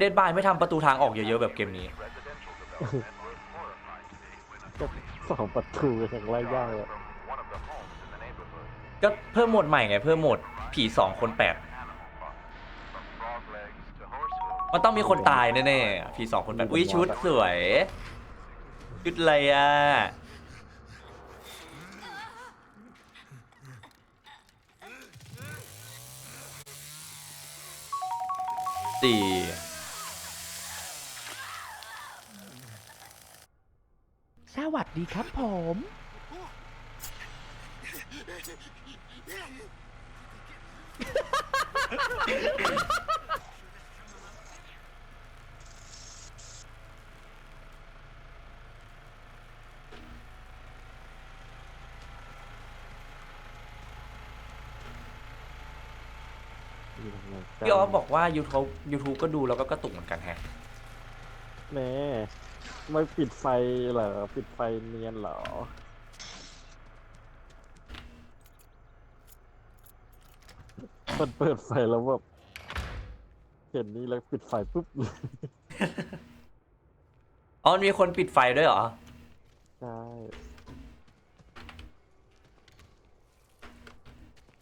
เดดบายไม่ทำประตูทางออกเยอะๆแบบเกมนี้ก็สองประตูอย่างไรยากเลยก็เพิ่มโหมดใหม่ไง เพิ่มโหมดผีสองคนแปดมันต้องมีคนตายแน่ๆผีสองคนแปดอุ้ยชุดสวย ชุดอะไรอะสี่ วัสดีครับผม พี่ออฟบอกว่า YouTube YouTube ก็ดูแล้วก็กระตุกเหมือนกันแฮะ แม่ ไม่ปิดไฟเหรอ ปิดไฟเนียนเหรอมันเปิดไฟแล้วแบบเห็นนี่แล้วปิดไฟปุ๊บอ๋อมันมีคนปิดไฟด้วยเหรอ ใช่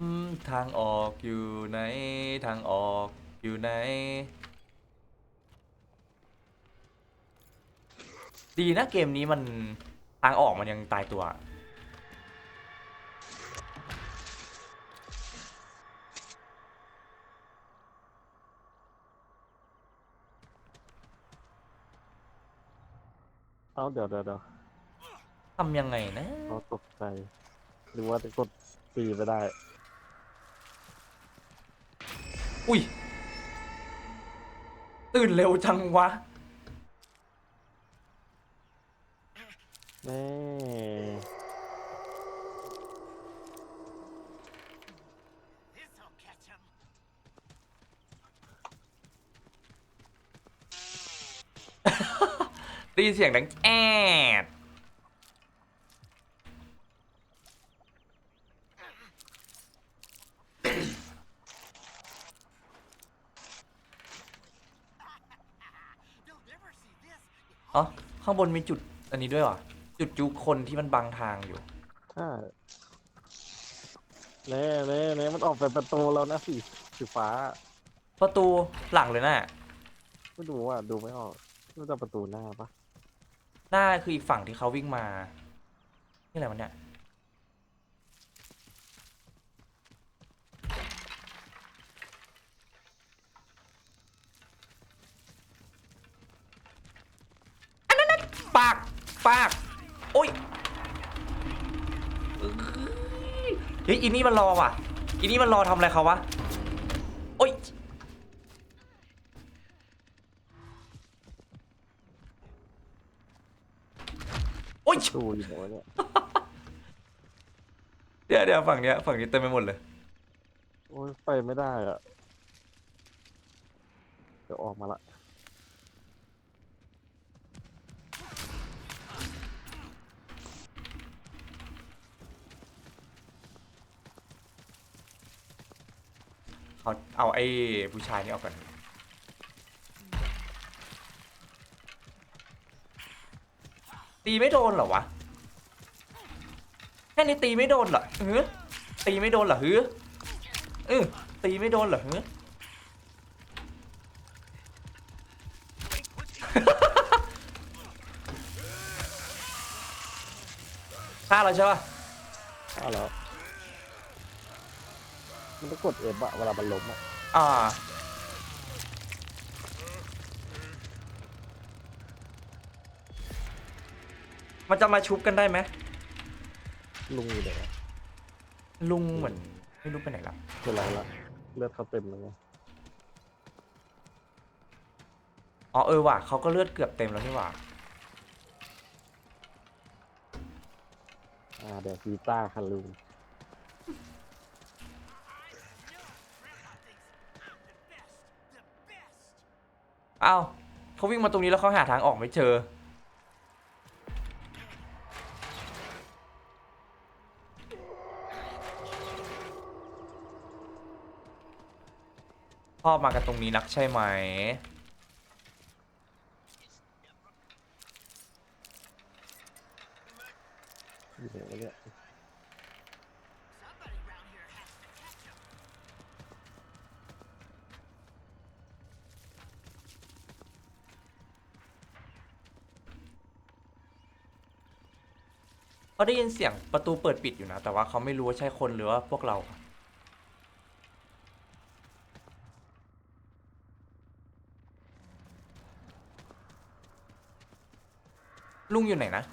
อืมทางออกอยู่ไหน ทางออกอยู่ไหน ดีนะเกมนี้มันทางออกมันยังตายตัว เอาเดี๋ยวเดี๋ยวเดี๋ยวทำยังไงนะ เขาตกใจหรือว่าจะกดตีไปได้ อุ้ย ตื่นเร็วจังวะ แม่ได้ยินเสียงดังแอดอ๋อข้างบนมีจุดอันนี้ด้วยเหรอ จุดจุคนที่มันบังทางอยู่ใช่เน่เน่เน่มันออกไปประตูแล้วนะสีสีฟ้าประตูหลังเลยนะไม่ดูว่าดูไม่ออกน่าจะประตูหน้าปะหน้าคืออีกฝั่งที่เขาวิ่งมา นี่อะไรมันเนี่ยอันนั้นนะปาก ปากโอ้ยเอ้ยเฮ้ยอีนี่มันรอว่ะอีนี่มันรอทำอะไรเขาวะโอ้ยโอ้ยดูอยู่ไหนวะเนี่ยเดี๋ยวเดี๋ยวฝั่งเนี้ยฝั่งนี้เต็มไปหมดเลยโอ้ยไปไม่ได้อะเดี๋ยวออกมาละ เอาเอาไอ้ผู้ชายนี่ออกก่อนตีไม่โดนเหรอวะแค่นี้ตีไม่โดนเหรอเฮ้ตีไม่โดนเหรอเฮ้เออตีไม่โดนเหรอเฮ้ฆ่าเราใช่ปะอ้าวแล้ว มันต้องกดเอฟอะเวลามันล้มอะอ่า มันจะมาชุบกันได้ไหมลุงอยู่ไหนอะลุงเหมือนไม่รู้ไปไหนละเวลาละเลือดเขาเต็มเลยไงอ๋อเออว่ะเขาก็เลือดเกือบเต็มแล้วนี่หว่า อ่าเดี๋ยวกีต้าร์คันลุง อ้าวเขาวิ่งมาตรงนี้แล้วเขาหาทางออกไม่เจอ พ่อมากันตรงนี้นักใช่ไหม เขาได้ยินเสียงประตูเปิดปิดอยู่นะ แต่ว่าเขาไม่รู้ว่าใช่คนหรือว่าพวกเรา ลุงอยู่ไหนนะ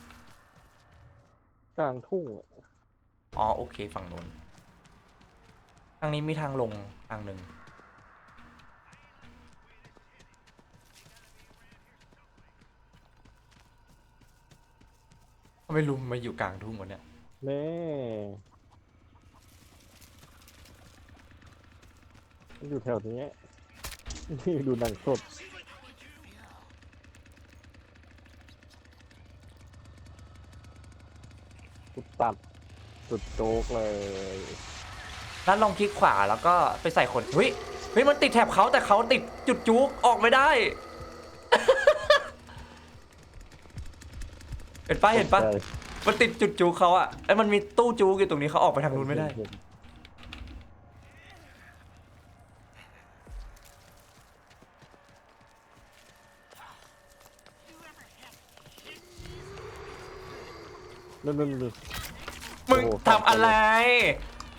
กลางทุ่งอะอ๋อ โอเค ฝั่งนู้นทางนี้มีทางลงทางหนึ่ง ทำไมลุงมาอยู่กลางทุ่งวะเนี่ยแน่มันอยู่แถวนี้นี่ดูหนังสดสุดตัดสุดโจ๊กเลยนัดลองคลิกขวาแล้วก็ไปใส่คนเฮ้ยเฮ้ยมันติดแถบเขาแต่เขาติดจุดจุกออกไม่ได้ เห็นปะเห็นปะใช่มันติดจุดจุกเขาอะไอ้ยมันมีตู้จุกอยู่ตรงนี้เขาออกไปทางนู้นไม่ได้เห็นนั่นนั่นนั่น มึงโอ้โห ทำอะไร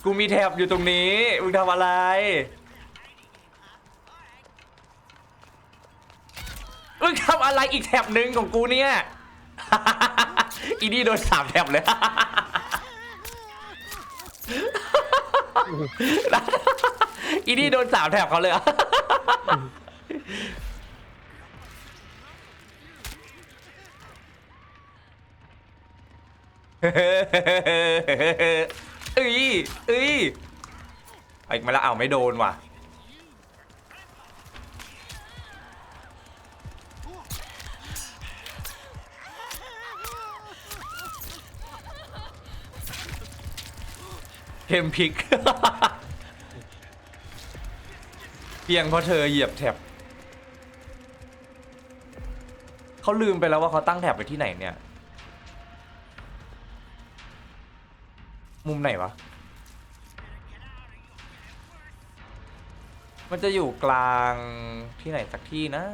กูมีแถบอยู่ตรงนี้ มึงทำอะไร มึงทำอะไรอีกแถบหนึ่งของกูเนี่ย อีนี่โดนสามแถบเลย อีนี่โดนสามแถบเขาเลยอะเอ้ยเอ้ยเอาอีกมาแล้วเอาไม่โดนว่ะ เทมพิก เพียงเพราะเธอเหยียบแถบเขาลืมไปแล้วว่าเขาตั้งแถบไปที่ไหนเนี่ย มุมไหนวะ มันจะอยู่กลางที่ไหนสักที่นะ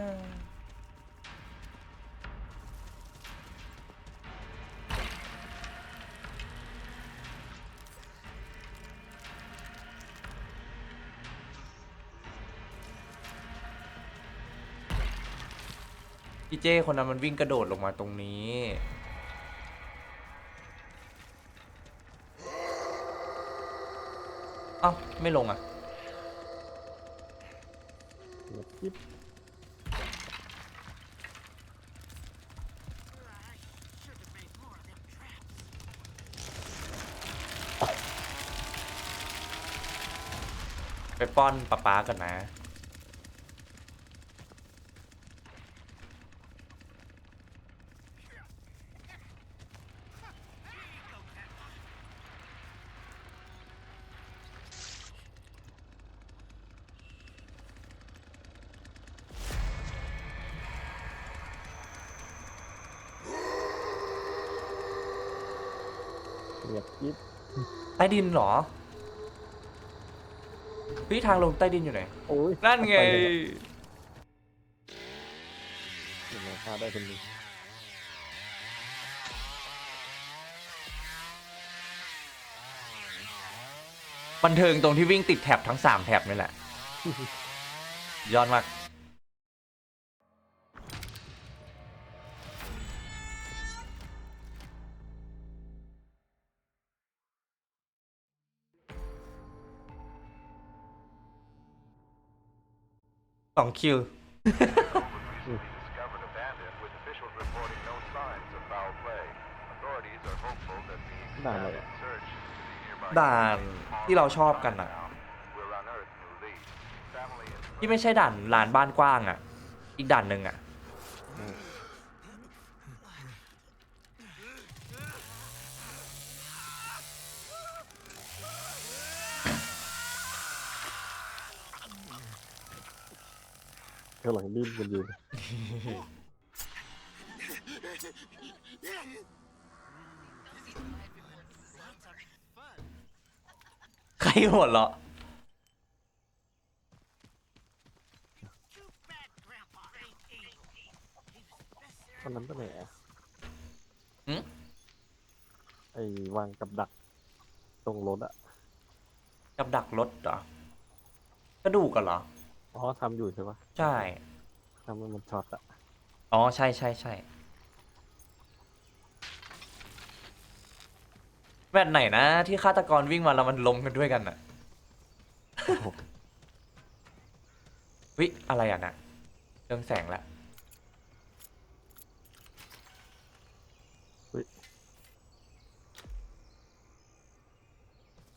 พี่เจ้คนนั้นมันวิ่งกระโดดลงมาตรงนี้ เอ้า ไม่ลงอะ จิ๊บไปป้อนป๊าป๊ากันนะ ดินเหรอพี่ทางลงใต้ดินอยู่ไหน โอ้ยนั่นไงปเลยอะเห็นไหมพาได้คนนี้บันเทิงตรงที่วิ่งติดแถบทั้งสามแถบนี่แหละ ยอดมาก สองคิว discovered abandoned with officials reporting no signs of foul play. Authorities are hopeful that the ด่าอะไรอะ search to the nearby ด่านที่เราชอบกันอะ will unearth new leads. Family and ที่ไม่ใช่ด่านลานบ้านกว้างอะอีกด่านหนึ่งอะข้า งหลังดิ้นกันอยู่ ใครหัวเราะตอนนั้นไปไหนอะหึไออ้วางกับดัก ตรงรถอะ กับดักรถเหรอกระดูกกันเหรอ อ๋อทำอยู่ใช่ปะใช่ ทำให้มันช็อตอะอ๋อ ใช่ใช่ใช่แมตช์ไหนนะที่ฆาตกรวิ่งมาแล้วมันล้มกันด้วยกันอะโอ้โหวิอะไรอะนะเรื่องแสงละ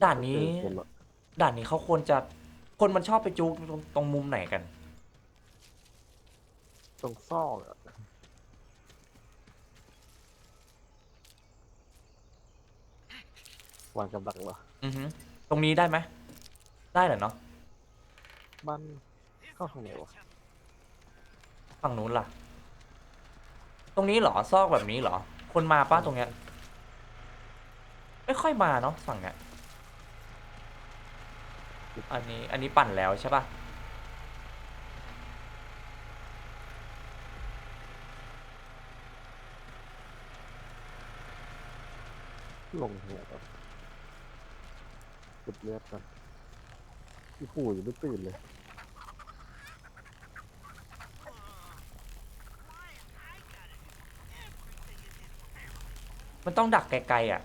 ด่านนี้ เจอคนละด่านนี้เขาควรจะ คนมันชอบไปจุกตรงตรงมุมไหนกัน ตรงซอกอะวางกับดักเหรอ อือฮึตรงนี้ได้ไหมได้เหรอเนาะบ้านเข้าทางไหนวะฝั่งนู้นล่ะ ตรงนี้เหรอซอกแบบนี้เหรอ คนมาป้าตรงเนี้ย ไม่ค่อยมาเนาะฝั่งเนี้ย อันนี้อันนี้ปั่นแล้วใช่ปะลงหัวก่อนจุดเลือดก่อนพี่หูยังไม่ตื่นเลย มันต้องดักไกลๆอะ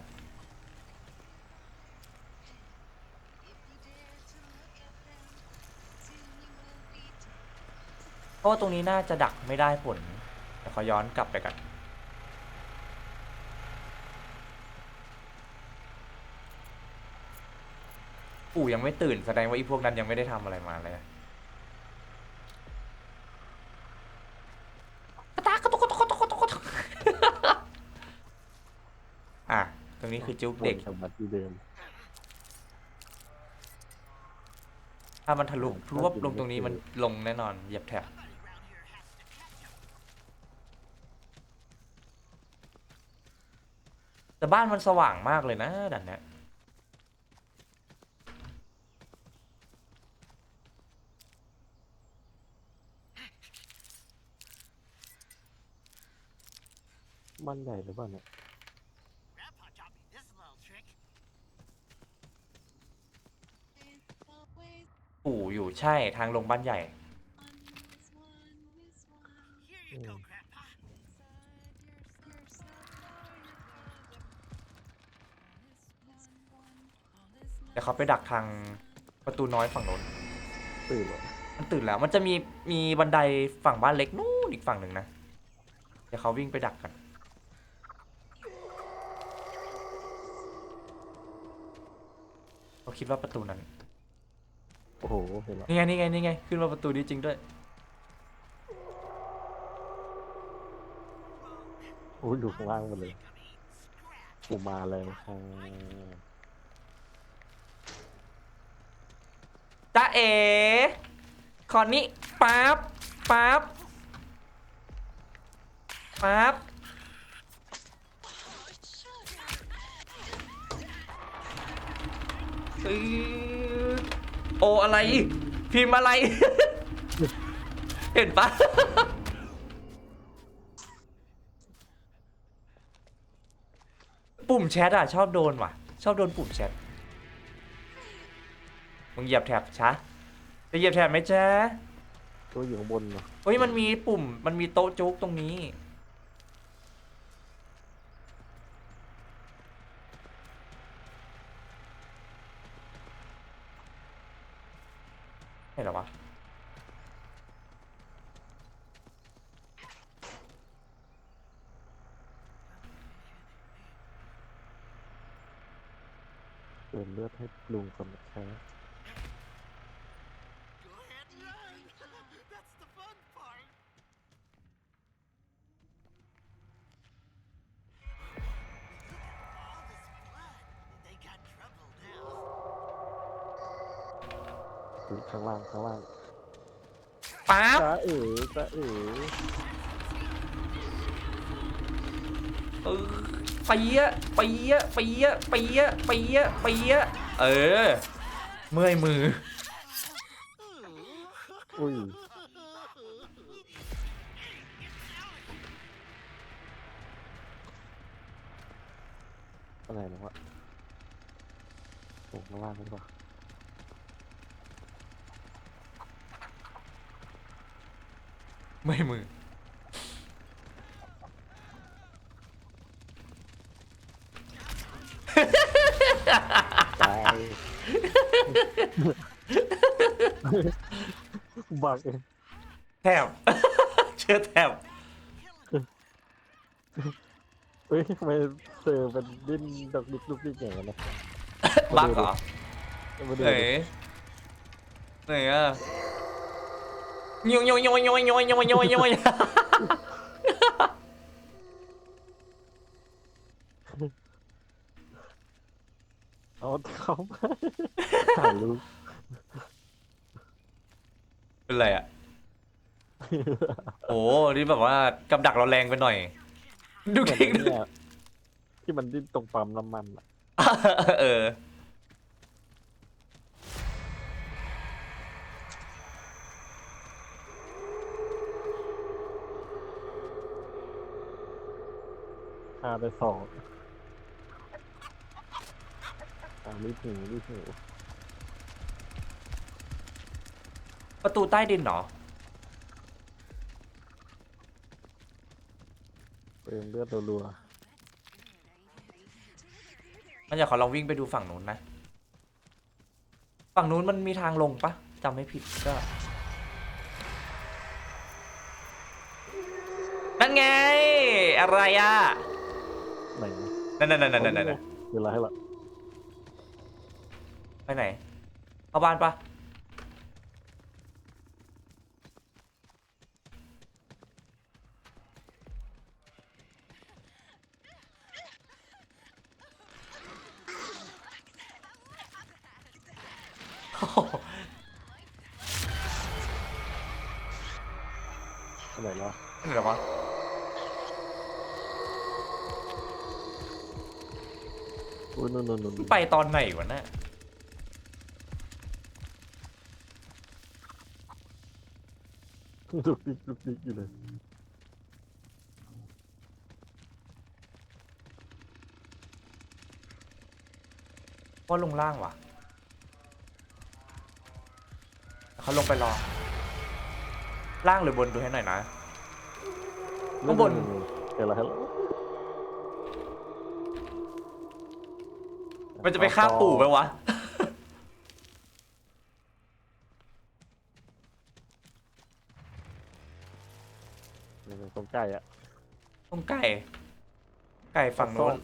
เพราะ ว่าตรงนี้น่าจะดักไม่ได้ผลเดี๋ยวขอย้อนกลับไปกันปู่ยังไม่ตื่นแสดงว่าอีพวกนั้นยังไม่ได้ทำอะไรมาเลยกระตากกระตุกกระตุกกระตุกกระตุกกระตุกอะ ตรงนี้คือจุกเด็กวนกลับมาที่เดิมถ้ามันทะลุพรวบลงตรงนี้มันลงแน่นอนเหยียบแถบ แต่บ้านมันสว่างมากเลยนะดันเนี้ยบ้านใหญ่หรือเปล่าเนี่ย Grandpa taught me this little trick. ปู่อยู่ใช่ทางลงบ้านใหญ่ Here you go, Mm. Grandpa. เดี๋ยวเขาไปดักทางประตูน้อยฝั่งโน้นตื่นเหรอมันตื่นแล้ว มันจะมีมีบันไดฝั่งบ้านเล็กนู่นอีกฝั่งหนึ่งนะ เดี๋ยวเขาวิ่งไปดักกัน เขาคิดว่าประตูนั้น โอ้โหเห็นแล้วนี่ไงนี่ไงนี่ไง ขึ้นมาประตูนี้จริงด้วย โอ้ยอยู่ข้างล่างหมดเลยกูมาแล้วค่ะ จ้าเอ๋ขอนี้ปั๊บปั๊บปั๊บโออะไร พิมพ์อะไร เห็นปะปุ่มแชทอะ ชอบโดนว่ะ ชอบโดนปุ่มแชท มึงเหยียบแถบช้าจะเหยียบแถบไหมจ๊ะตัวอยู่ข้างบนเนาะเฮ้ยมันมีปุ่มมันมีโต๊ะจุกตรงนี้ เห็นเหรอวะ เติมเลือดให้ลุงก่อนนะคะ Go ยข้างล่างข้างล่างปั๊บจ้าเอ๋จ้าเอ๋เออเปียะเปียะเปียะเปียะเปียะเปียะเออ เมื่อยมือ อุ้ยอะไรนะวะโอ้ข้างล่างหรือเปล่า ไม่มือ ตายบักเองแถบเชื่อแถบเฮ้ยทำไมเจอเป็นดิ้นดอกดิกลุกดิกอย่างนั้นนะบักเหรอมาดูไหนดิไหนอะ โยโยโยโยโยโยโยโยโยเอาเขาไปถ่ายรูปเป็นไรอะโอ้นี่แบบว่ากับดักเราแรงไปหน่อย ดูเหมือนคิงเนี่ยที่มันดิ้นตรงปั๊มน้ำมันอะ เออาไปสองอ่ารีบหนีรีบหนีประตูใต้ดินเหรอ เติมเลือดรัวมันอยากขอลองวิ่งไปดูฝั่งนู้นนะ ฝั่งนู้นมันมีทางลงปะจำไม่ผิดก็ นั่นไง อะไรอะๆไห นนะนั่นนั่นนั่นนั่นนั่นเวลาให้ละไปไหนเข้าบ้านปะโอ้โหไหนละเหรอวะ อุ้ยนู่นนู่นนู่นไปตอนไหนวะน่ะลุกดิกลุกดิกอยู่เลยว่าลงล่างวะเขาลงไปรอ ล่างหรือบนดูให้หน่อยนะข้างบนเวลาให้ละ มันจะไปฆ่าปู่ไหมวะเนี่ยตรงใกล้อะตรงไก่ ไก่ฝั่งโน้น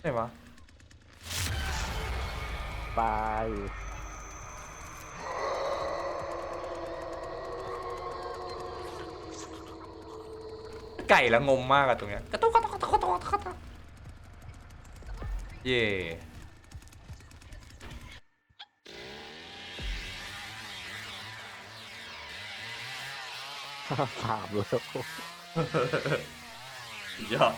ไหนวะ ตาย ไก่ละงมมากอะตรงเนี้ยกระตุกกระตุกกระตุกกระตุกกระตุกกระตุกเย่สามแล้วยอด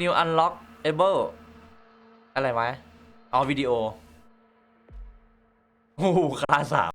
นิวอันล็อก เอเบลอะไรวะอ๋อวิดีโอโอ้โหคลาสสาม